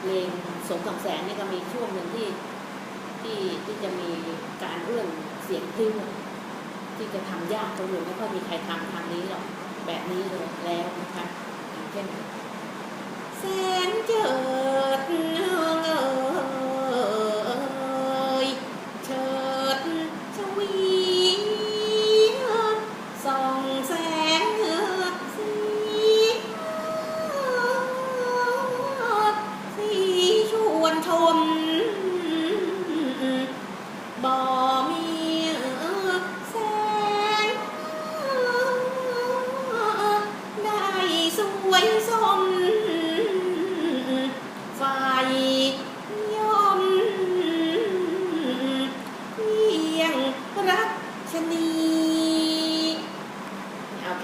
เพลงสมสองแสงนี่ก็มีช่วงหนึ่งที่ที่ที่จะมีการเรื่อนเสียงพลิ้วที่จะทำยากคนอื่นไม่ค่อยมีใครทำทางนี้หรอกแบบนี้เลยแล้วนะคะอย่างเช่นแสนเจิด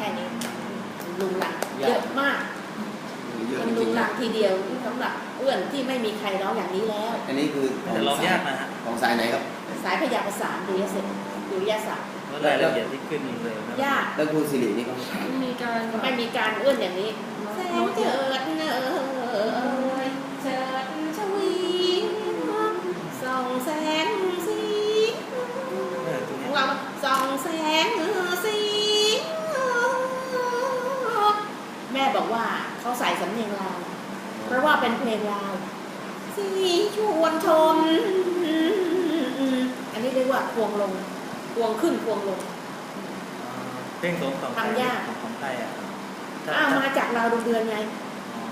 ค่นี้ลุงหลังเยอะมากเยอะมันจลุริงงๆหลันะงทีเดียวสำหรับเอื้อนที่ไม่มีใครร้องอย่างนี้แล้วอันนี้คือขแต่ลองยากนะฮะของสายไหนครับ สายพยาประสานดุริยศิลป์ดุริยศาสตร์เพราะรายละเอียดที่ขึ้นเลยนะยากแล้วครูสิรินี่เขามีการไม่มีการเอื้อนอย่างนี้แสงเจิดเนยเจิดชวีส่องแสงสี เออตรงขนี้องเราส่องแสงสีแใส่สำเนียงลาว เพราะว่าเป็นเพลงลาวสีชวนชม อันนี้เรียกว่าควงลงควงขึ้นควงลงเพลงสมของไททำยากของของไทยอะถ้อ้าวมาจากลาวดวงเดือนไงอ๋อ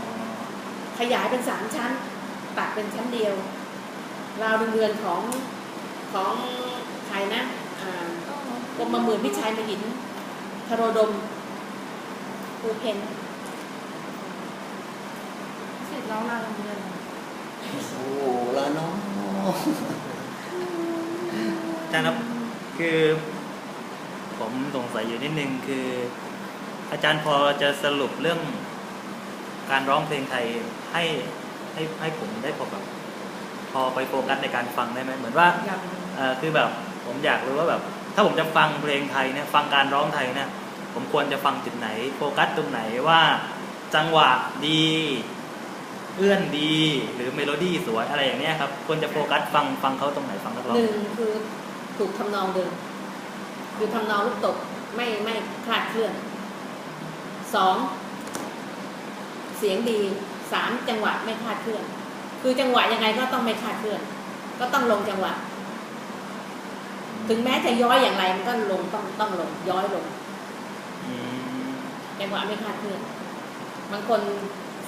ขยายเป็นสามชั้น ตัดเป็นชั้นเดียวราวดวงเดือนของของใครนะอ่ากรมหมื่นพิชัยมหินธโรดมภูเพนเส ร็จแล้วลาโรงเรียนโอ้ละน้องอาจารย์ครับคือ ผมสงสัยอยู่นิดนึงคือ อาจารย์พอจะสรุปเรื่อง การร้องเพลงไทยให้ให้ให้ผมได้พอแบบพอไปโฟกัสในการฟังได้ไหมเหมือนว่าอย่างเอ่อคือแบบผมอยากรู้ว่าแบบ ถ้าผมจะฟังเพลงไทยเนี่ยฟังการร้องไทยเนี่ยผมควรจะฟังจุดไหน โฟกัสตรงไหนว่า จังหวะดี เอื้อนดี หรือเมโลดี้สวยอะไรอย่างเนี้ยครับควรจะโฟกัสฟังฟังเขาตรงไหนฟังนักร้องหนึ่งคือถูกทำนองเดิมคือทำนองลูกตกไม่ไม่คลาดเคลื่อนสองเสียงดีสามจังหวะไม่คลาดเคลื่อน คือจังหวะยังไงก็ต้องไม่คลาดเคลื่อน ก็ต้องลงจังหวะ ถึงแม้จะย้อยอย่างไรมันก็ลงต้องต้องลงย้อยลงอืมจังหวะไม่คลาดเคลื่อนบางคน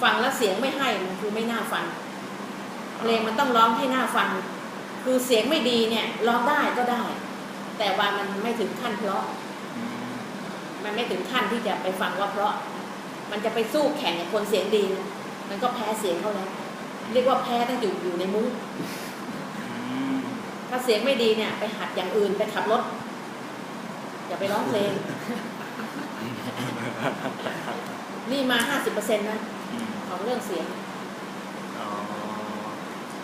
ฟังแล้วเสียงไม่ให้มันคือไม่น่าฟังเพลงมันต้องร้องให้น่าฟัง คือเสียงไม่ดีเนี่ยร้องได้ก็ได้ แต่ว่ามันไม่ถึงขั้นเพราะ มันไม่ถึงขั้นที่จะไปฟังว่าเพราะ มันจะไปสู้แข่งกับคนเสียงดี มันก็แพ้เสียงเขาแล้วเรียกว่าแพ้ตั้งอยู่อยู่ในมุ้งถ้าเสียงไม่ดีเนี่ย ไปหัดอย่างอื่นไปขับรถอย่าไปร้องเพลง นี่มาห้าสิบเปอร์เซ็นต์นะ ของเรื่องเสียงอ๋อ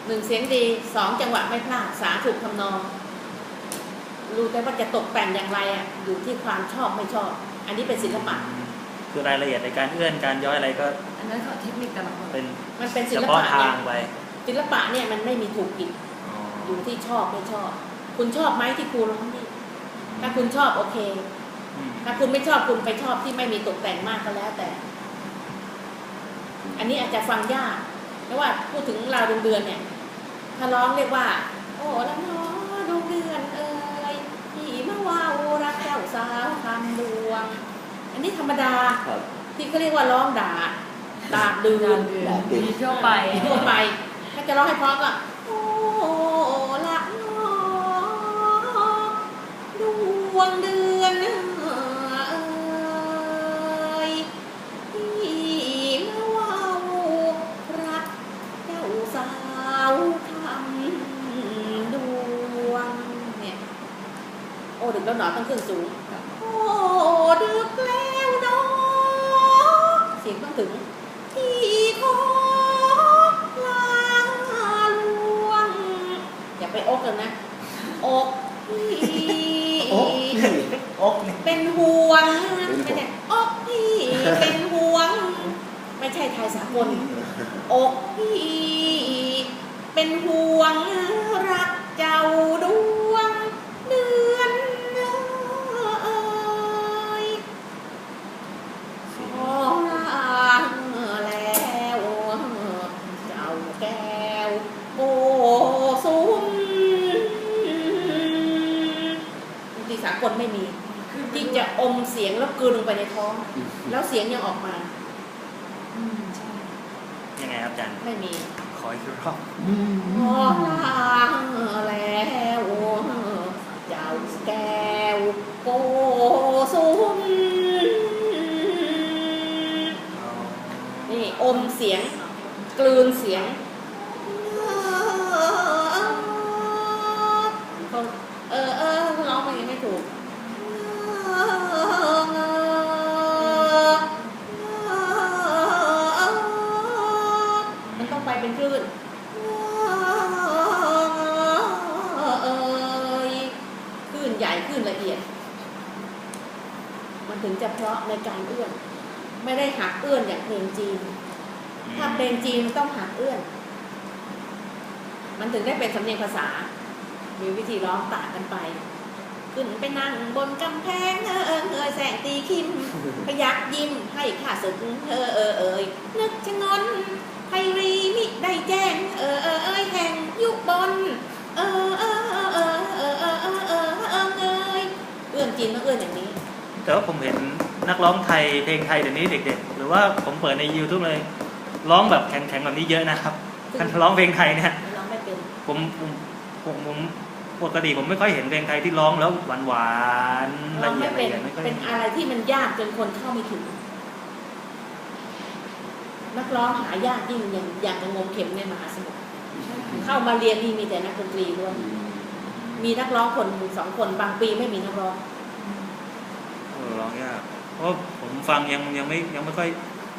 หนึ่งเสียงดีสองจังหวะไม่พลาดสามถูกทำนอง รู้แต่ว่าจะตกแต่งอย่างไรอะอยู่ที่ความชอบไม่ชอบ อันนี้เป็นศิลปะคือรายละเอียดในการเอื้อนการย้อยอะไรก็ อันนั้นเขาเทคนิคแต่ละคนเป็นมันเป็นศิเฉลพาะปะทาเนี่งยไปศิลปะเนี่ยมันไม่มีถูกผิดอ๋ออยู่ที่ชอบไม่ชอบ คุณชอบไหมที่ครูร้องนี่ถ้าคุณชอบโอเคอืมถ้าคุณไม่ชอบคุณไปชอบที่ไม่มีตกแต่งมากก็แล้วแต่ อันนี้อาจจะฟังยากเพราะว่าพูดถึงราวดวงเดือนเนี่ย ถ้าร้องเรียกว่า โอ้ละน้อดวงเดือนเอ่ยพี่มาว่าวรักเจ้าสาวคำดวง อันนี้ธรรมดาครับที่เขาเรียกว่าร้องด่าดาบเดือนดาบเดือนมีทั่วไปทั่วไป ถ้าจะร้องให้เพราะก็โอ้ละน้อดวงเดือน โอ้ดึกแล้วหนอต้องขึ้นสูง โอ้ดึกแล้วเนาะเสียงต้องถึง อมเสียงแล้วกลืนลงไปในท้อง แล้วเสียงยังออกมาอืมใช่ยังไงครับอาจารย์ไม่มี ขออีกรอบขอลาแล้วเจ้าแก้วโกสุมนี่อมเสียง กลืนเสียง ใหญ่คลื่นละเอียด มันถึงจะเพราะในการเอื้อน ไม่ได้หักเอื้อนอย่างเพลงจีน ถ้าเพลงจีนมันต้องหักเอื้อน มันถึงได้เป็นสำเนียงภาษา มีวิธีร้องต่างกันไป ขึ้นไปนั่งบนกำแพงเออเออเออแสงตีคิม พยักยิ้มให้ข้าศึกเออเออเอยนึกชะงนไพรีมิได้แจ้งเออเออเอยแห่งยุบบน แต่ว่าผมเห็นนักร้องไทยเพลงไทยเดี๋ยวนี้เด็ก ๆ หรือว่าผมเปิดใน YouTube เลย ร้องแบบแข็งๆแบบนี้เยอะนะครับการร้องเพลงไทยเนี่ยร้องไม่เป็นผมผมผมผมปกติผมไม่ค่อยเห็นเพลงไทยที่ร้องแล้วหวานหวานๆร้ละองเอียไม่ดละเป็นเอียดไม่ค่อยเป็นอะไรที่มันยากจนคนเข้าไม่ถึง นักร้องหายากยิ่งอย่างอย่างกระงมเข็มในมหาสมุทรเข้ามาเรียนนี่มีแต่นักดนตรีล้วนมีนักร้องคนสองคนบางปีไม่มีนักร้องเออ ร้องยากเพราะผมฟังยังยังไม่ยังไม่ค่อย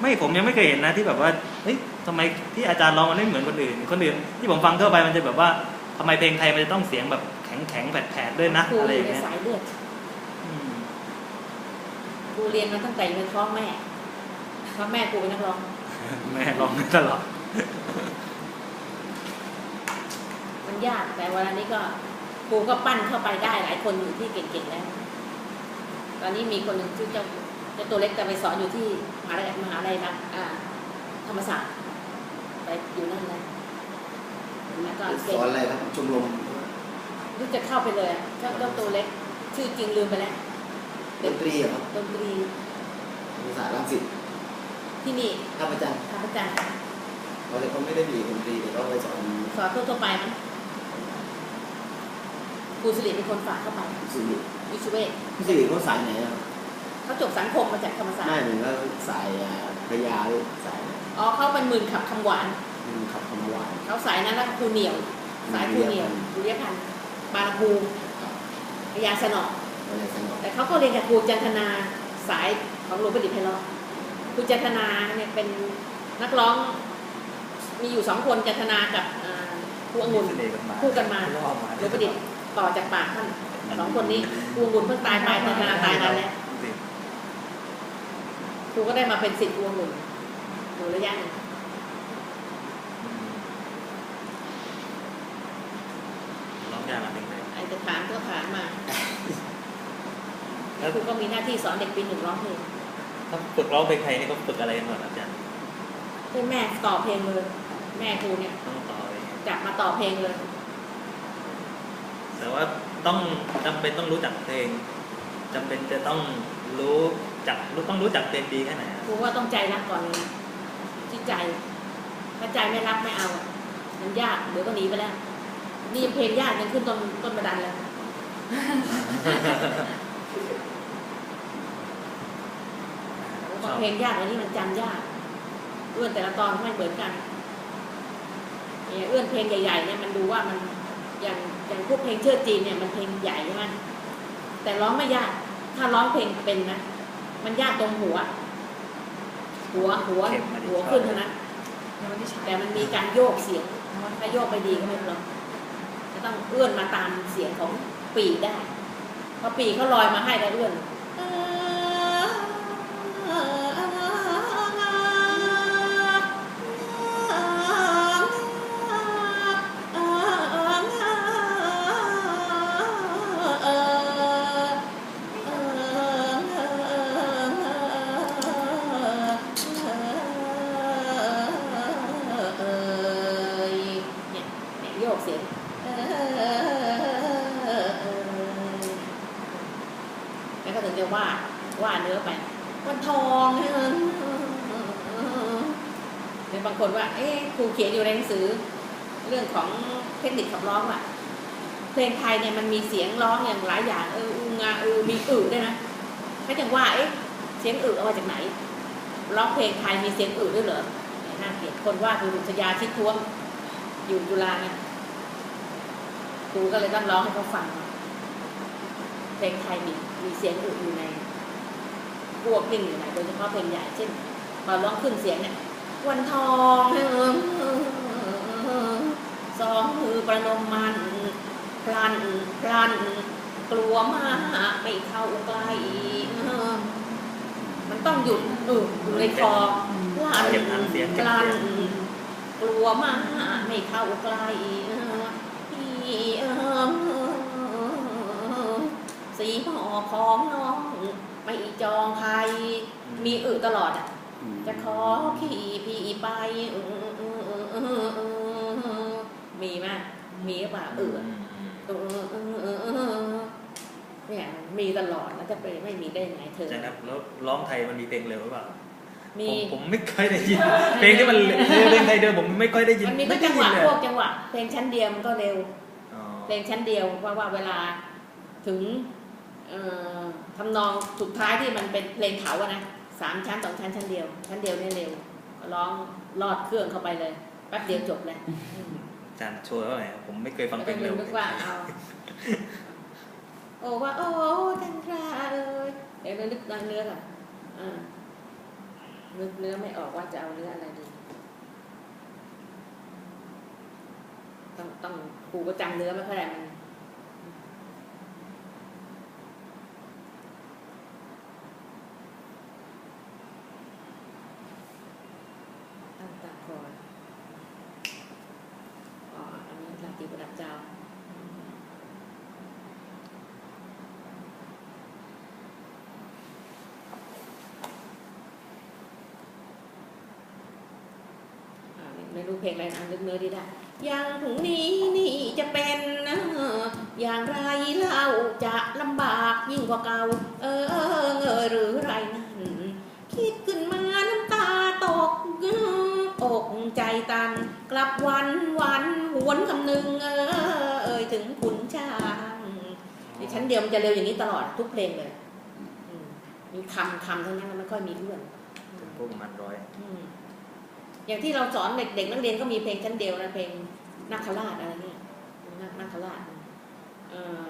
ไม่ผมยังไม่เคยเห็นนะที่แบบว่าเฮ้ยทำไมที่อาจารย์ร้องมันไม่เหมือนคนอื่นคนอื่นที่ผมฟังทั่วไปมันจะแบบว่าทำไมเพลงไทยมันจะต้องเสียงแบบแข็งแข็งๆแผดแผดๆด้วยนะครูอะไรออย่ายู่งในเงี้ยสายเลือดอืมครูเรียนมาตั้งแต่อยู่ในท้องแม่เพราะแม่ครูเป็นนักร้อง แม่ร้องตลอดมันยากแต่เวลานี้ก็ครูก็ปั้นเข้าไปได้หลายคนอยู่ที่เก่งๆแล้ว ตอนนี้มีคนหนึ่งชื่อเจ้าเจ้าตัวเล็กแต่ไปสอนอยู่ที่มหาลัยมหาลัยรัฐอ่าธรรมศาสตร์ไปอยู่นั่นแล้วแล้วก็สเก่งอนอะไรครับชมรมรู้จะเข้าไปเลยอะเจ้าเจ้าตัวเล็ก ชื่อจริงลืมไปแล้วดนตรีเหรอครับดนตรีภาษาลังสิตที่นี่ครับอาจารย์ท่านอาจารย์เขาเลยเขาไม่ได้มีดนตรีแต่เขาไปสอนสอนทั่วๆไปมั้ย ครูสิริเป็นคนฝากเข้าไปสิริวิชเวศพี่สิริเขาสายไหนอะครับเขาจบสังคมมาจากธรรมศาสตไม่ร์เหมือนว่าสายอ่าพระยาหรือสายอ๋อเขาเป็นหมื่นขับคำหวานอืมขับคำหวานเขาสายนั้นแล้วก็ครูเหนียว สายครูเหนียวครูเรียพันธ์บาลภูครับพยาสนออะไรสนองแต่เขาก็เรียนกับครูจันทนาสายของหลวงประดิษฐ์ไพเราะครูจันทนาเนี่ยเป็นนักร้องมีอยู่สองคนจันทนากับอ่าครูองุ่นเสน่ห์กันมาคู่กันมารอบมาหลวงประดิษฐ์ ต่อจากปากท่านสองคนนี้ครูองุ่นเพิ่งตายไปจันทนาตายนานแล้วครูก็ได้มาเป็นศิษย์ครูองุ่นอยู่ระยะหนึ่งร้องยากอะเพลงไทยไอ้จะถามก็ถามมาแล้วครูก็มีหน้าที่สอนเด็กปีหนึ่งร้องเพลงถ้าฝึกร้องเพลงไทยนี่เขาฝึกอะไรกันก่อนอาจารย์ให้แม่ต่อเพลงเลย แม่ครูเนี่ยต้องต่อเลยจับมาต่อเพลงเลย แต่ว่าต้องจำเป็นต้องรู้จักเพลงจำเป็นจะต้องรู้จักรู้ต้องรู้จักเพลงดีแค่ไหนครูว่าต้องใจรักก่อนเลยที่ใจถ้าใจไม่รักไม่เอามันยากเดี๋ยวก็หนีไปแล้ว นี่เพลงยากยังขึ้นต้นต้นบันไดแล้วพอเพลงยากอันนี้มันจำยากเอื้อนแต่ละตอนไม่เหมือนกันเนี่ยเอื้อนเพลงใหญ่ๆเนี่ยมันดูว่ามัน อย่างอย่างพวกเพลงเชิดจีนเนี่ยมันเพลงใหญ่ใช่ไหมแต่ร้องไม่ยาก ถ้าร้องเพลงเป็นนะ มันยากตรงหัว หัวหัวหัวขึ้นเท่านั้นยังไม่ได้ใช้แต่มันมีการโยกเสียงถ้าโยกไปดีก็ไม่เป็นไรจะต้องเอื้อนมาตามเสียงของปีกได้พอปีกเขาลอยมาให้แล้วเอื้อน จะว่าว่าเนื้อไปวันทองเออหรือบางคนว่า เอ๊ะครูเขียนอยู่ในหนังสือ เรื่องของเทคนิคขับร้องอะเพลงไทยเนี่ยมันมีเสียงร้องอย่างหลายอย่างเอออูงาเออมีอึด้วยนะก็จังว่าเอ๊ะเสียงอึเอามาจากไหนร้องเพลงไทยมีเสียงอึด้วยเหรอน่าเกลียดคนว่าคือรุษยาชิดท้วมอยู่จุฬาเนี่ยครูก็เลยต้องร้องให้เขาฟัง ลงไทยมีมีเสียงอึอยู่ในพวกหนิ่งอยู่ไหนโดยเฉพาะเพลงใหญ่เช่นพอร้องขึ้นเสียงเนี่ยวันทองสองมือประนมมันพลันพลันกลัวมากไม่เข้าใกล้มันต้องหยุดอออยู่ในคอพลันพลันกลัวมากไม่เข้าใกล้พี่เออ สีหอของน้องไม่จองใคร มีอึตลอดอะอืมจะขอขี่พี่ไปเออเออเออเออเออมีไหมมีหรือเปล่าเออเออเออเออเออเนี่ยมีตลอดแล้วจะไปไม่มีได้ยังไงเธอใช่ครับแล้วร้องไทยมันมีเพลงเร็วหรือเปล่ามีผมผมไม่ค่อยได้ยิน เพลงที่มันเพลงไทยเดิมผมไม่ค่อยได้ยินมันมีก็ไม่ได้จังหยิวะนเลยพวกจังหวะเพลงชั้นเดียวมันก็เร็วอ๋อเพลงชั้นเดียวเพราะว่าเวลาถึงเอ่อ ทำนองสุดท้ายที่มันเป็นเพลงเขาอะนะสามชั้นสองชั้นชั้นเดียว ชั้นเดียวเนี่ยเร็วร้องลอดเครื่องเข้าไปเลยแป๊บเดียวจบเลยอาจารย์โชว์ว่าไงผมไม่เคยฟังแล้วเพลก็งเร็วนึกว่าเอาโอ้ว่าโอ้จันทราเอ้ยเดี๋ยวเรานึกเนื้อก่อนอ่านึกเนื้อไม่ออกว่าจะเอาเนื้ออะไรดีต้องต้องครูก็จำเนื้อไม่ค่อยได้มัน ตั้งตาคอยอ๋อ อันนี้ลาตรีประดับเจ้า อ่า ไม่ไม่รู้เพลงอะไรนะนึกเนื้อดีได้อย่างพรุ่งนี้นี่จะเป็นนะอย่างไรเล่าจะลำบากยิ่งกว่าเก่า เออเออเออหรือไรนั่นคิดขึ้นมาน้ำตาตกอกใจตัน กลับวันวันหวนคำนึงเออเอ่ยถึงขุนช้างดิฉันเดียวมันจะเร็วอย่างนี้ตลอดทุกเพลงเลยอืมมีคำคำทั้งนั้นนะไม่ค่อยมีเรื่องถึงพวกประมาณร้อย อย่างที่เราสอนเด็กเด็กนักเรียนก็มีเพลงชั้นเดียวนะเพลงนักขราชอะไรเนี่ยนักนักขราชเออ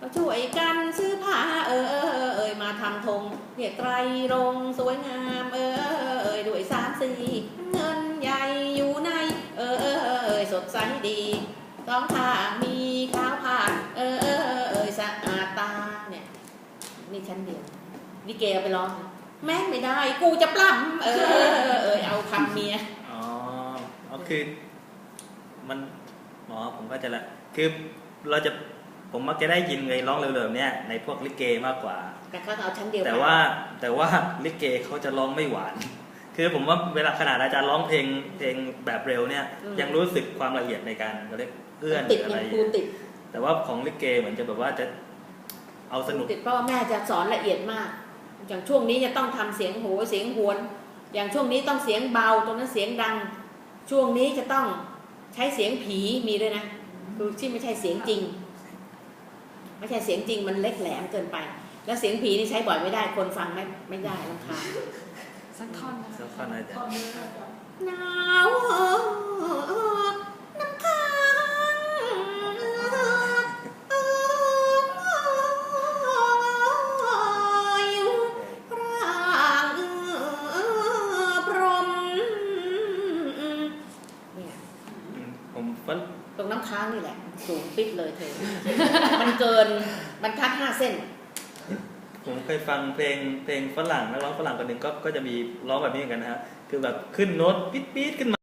ก็ช่วยกันซื้อผ้าเออเออเออเอยมาทำธงเพียไตรรงสวยงามเออเออเอยด้วยสามสีเงินใหญ่อยู่ในเออเออเออเอยสดใสดีต้องผ้ามีขาวผ่าเออเออเออเอยสะอาดตาเนี่ยนี่ชั้นเดียวลิเกเอาไปร้องนะ แม่ไม่ได้ กูจะปล้ำเออเออเออเออเอาคำเมียอ๋อก็คือ มันอ๋อผมก็จะละคือเราจะผมมักจะได้ยินเลยร้องเร็วๆเนี่ยในพวกลิเกมากกว่า แต่เขาเอาชั้นเดียวแต่ว่าแต่ว่าลิเกเขาจะร้องไม่หวาน คือผมว่าเวลาขนาดอาจารย์ร้องเพลงเพลงแบบเร็วเนี่ย ยังรู้สึกความละเอียดในการเขาเรียกเอื้อนหติดรืออะไรยังครูติดแต่ว่าของลิเกเหมือนจะแบบว่าจะเอาสนุกติดเพราะว่าแม่จะสอนละเอียดมาก อย่างช่วงนี้จะต้องทำเสียงโหเสียงหวน อย่างช่วงนี้ต้องเสียงเบาตรงนั้นเสียงดัง ช่วงนี้จะต้องใช้เสียงผีมีด้วยนะคือที่ไม่ใช่เสียงจริง ไม่ใช่เสียงจริงมันเล็กแหลมเกินไป แล้วเสียงผีนี่ใช้บ่อยไม่ได้คนฟังไม่ไม่ได้รำคาญสักท่อนนะสักท่อนอาจารย์ท่อนนี้นะหนาว ปิดเลยเธอ มันเกิน มันทัดห้าเส้น ผมเคยฟังเพลงเพลงฝรั่งนักร้องฝรั่งคนหนึ่งก็ก็จะมีร้องแบบนี้เหมือนกันนะฮะ คือแบบขึ้นโน้ตปิดปิดขึ้นมา